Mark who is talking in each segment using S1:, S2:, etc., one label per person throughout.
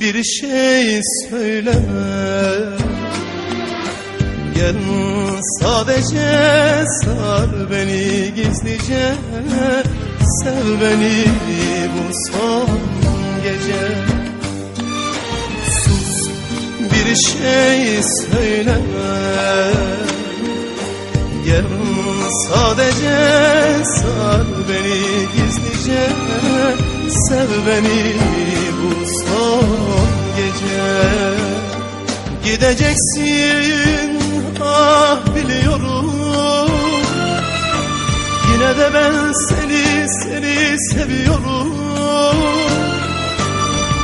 S1: bir şey söyleme. Gel sadece sar beni gizlice. Sev beni bu son gece. Sus bir şey söyleme. Gel sadece sar beni gizlice Sev beni bu son gece. Gideceksin ah biliyorum. Yine de ben seni seni seviyorum.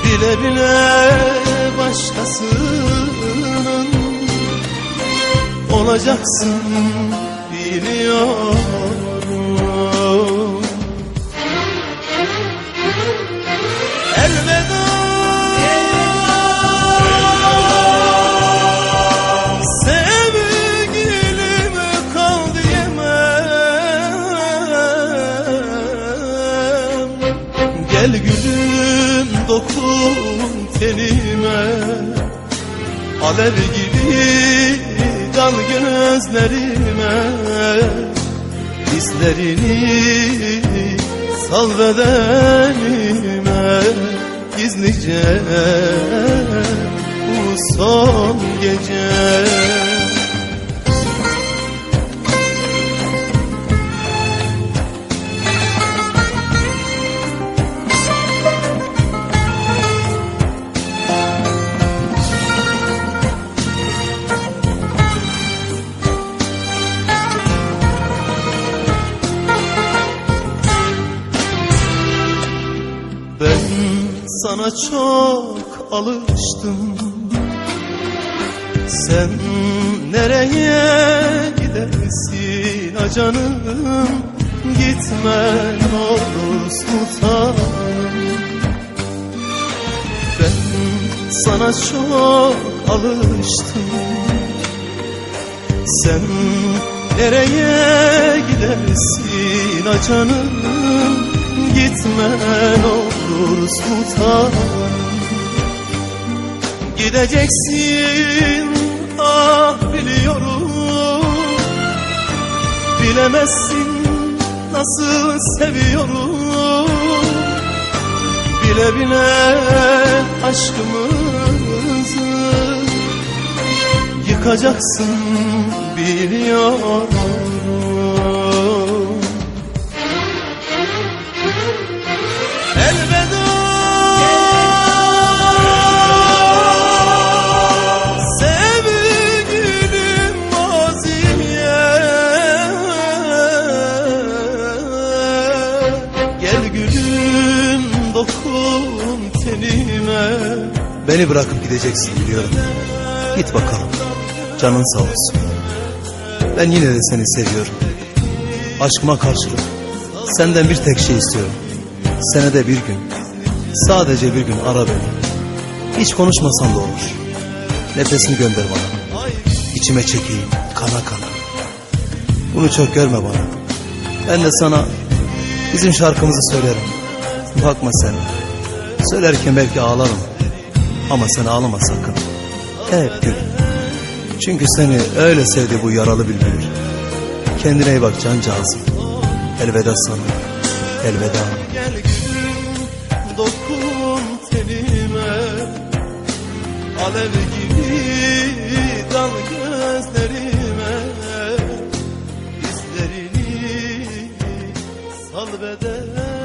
S1: Bile bile başkasının olacaksın biliyorum Alev gibi can gözlerime Hislerini sal bedenime Gizlice bu son gece sana çok alıştım. Sen nereye gidersin? Acanım Gitme ne olur sultanım Ben sana çok alıştım. Sen nereye gidersin? Acanım Gitme ne olur sultanım Gideceksin ah biliyorum. Bilemezsin nasıl seviyorum. Bile bile aşkımızı Yıkacaksın biliyorum dokun tenime
S2: Beni bırakıp gideceksin biliyorum. Git bakalım. Canın sağ olsun. Ben yine de seni seviyorum. Aşkıma karşılık senden bir tek şey istiyorum. Senede bir gün, sadece bir gün ara beni. Hiç konuşmasan da olur. Nefesini gönder bana. İçime çekeyim, kana kana. Bunu çok görme bana. Ben de sana bizim şarkımızı söylerim. Bakma sen. Söylerken belki ağlarım. Ama sen ağlama sakın. Hep gül. Çünkü seni öyle sevdi bu yaralı bülbül. Kendine iyi bak cancağızım. Elveda sana. Elveda.
S1: Gel gülüm dokun tenime Alev gibi dal gözlerime Hislerini sal beden